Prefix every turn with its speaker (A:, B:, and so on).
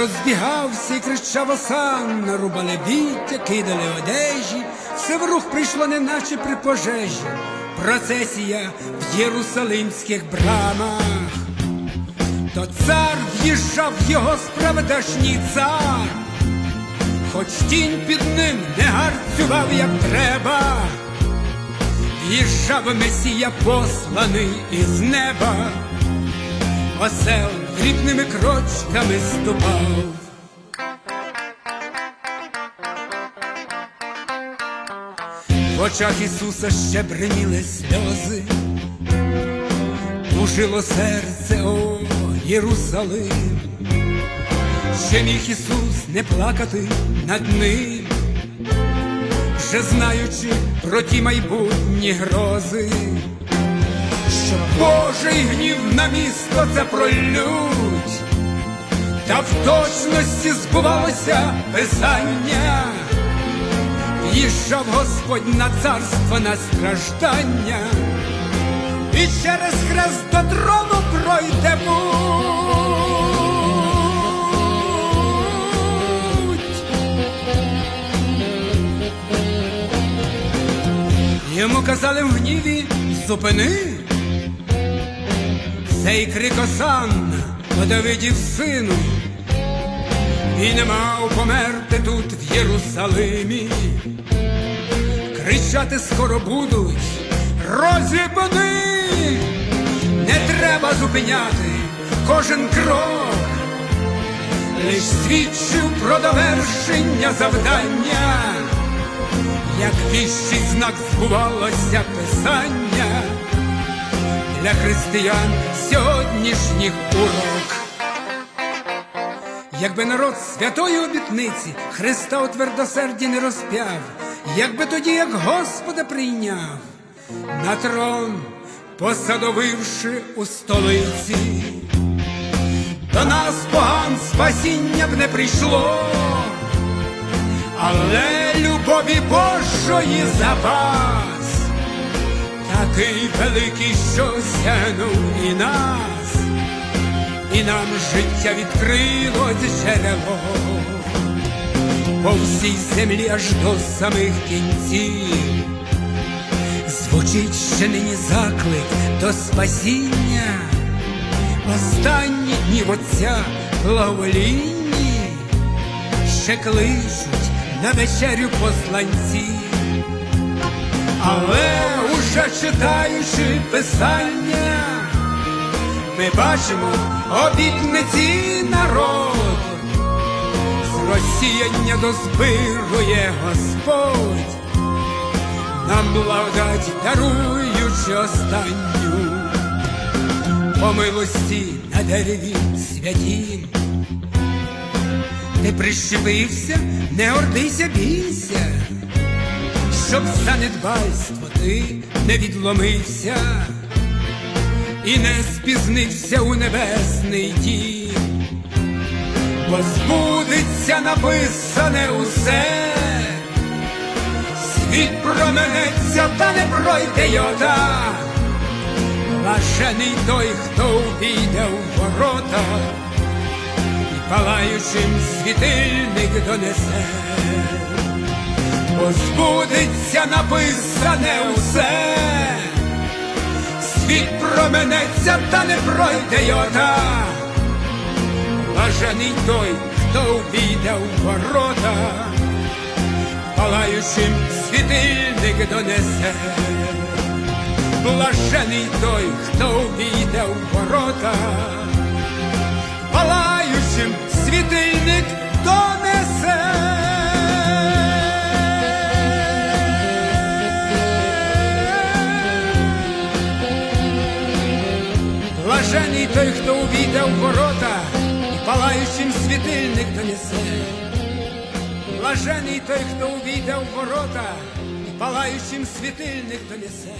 A: Розбігався і кричав осанна, рубали віття, кидали одежі, все в рух прийшло, неначе при пожежі. Процесія в єрусалимських брамах. То цар в'їжджав його справедешній цар, хоч тінь під ним не гарцював, як треба. В'їжджав месія посланий із неба, осел дрібними крочками ступав. В очах Ісуса ще бриніли сльози, Тужило серце, о Єрусалим, ще міг Ісус не плакати над ним, вже знаючи про ті майбутні грози, що Божий гнів на місто це пролють, та в точності збувалося Писання. Їжджав Господь на царство на страждання, і через хрест до трону пройде. Йому казали в гніві зупини, цей крик Осанна, Давидів сину, і не мав померти тут в Єрусалимі. Кричати скоро будуть, розібани, не треба зупиняти кожен крок, лиш свідчив про довершення завдання, як віщий знак збувалося писання для християн сьогоднішніх урок. Якби народ святої обітниці Христа у твердосерді не розп'яв, якби тоді, як Господа прийняв, на трон посадовивши у столиці, до нас поган спасіння б не прийшло, але любові Божої запас, такий великий, що сянув і нас і нам життя відкрило джерело. По всій землі аж до самих кінців. Звучить ще нині заклик до спасіння, останні дні Отця благоволінні ще кличуть на вечерю посланці, але уже читаючи писання ми бачимо обітниці народ, з розсіяння дозбирує Господь, нам благодать даруючи останню, по милості на дереві святім. Ти прищепився, не ордися, бійся, щоб за недбальство ти не відломився і не спізнився у небесний дім, бо збудеться написане усе, світ променеться, та не пройде йота, блажений той, хто увійде у ворота, і палаючим світильник донесе, збудеться написане усе світ променеться, та не пройде йота. Блажений той, хто увійде у ворота, палаючим світильник донесе. Блажений той, хто увійде у ворота, той, хто увійде у ворота і палаючим світильник донесе. Блажений той, хто увійде у ворота і палаючим світильник донесе.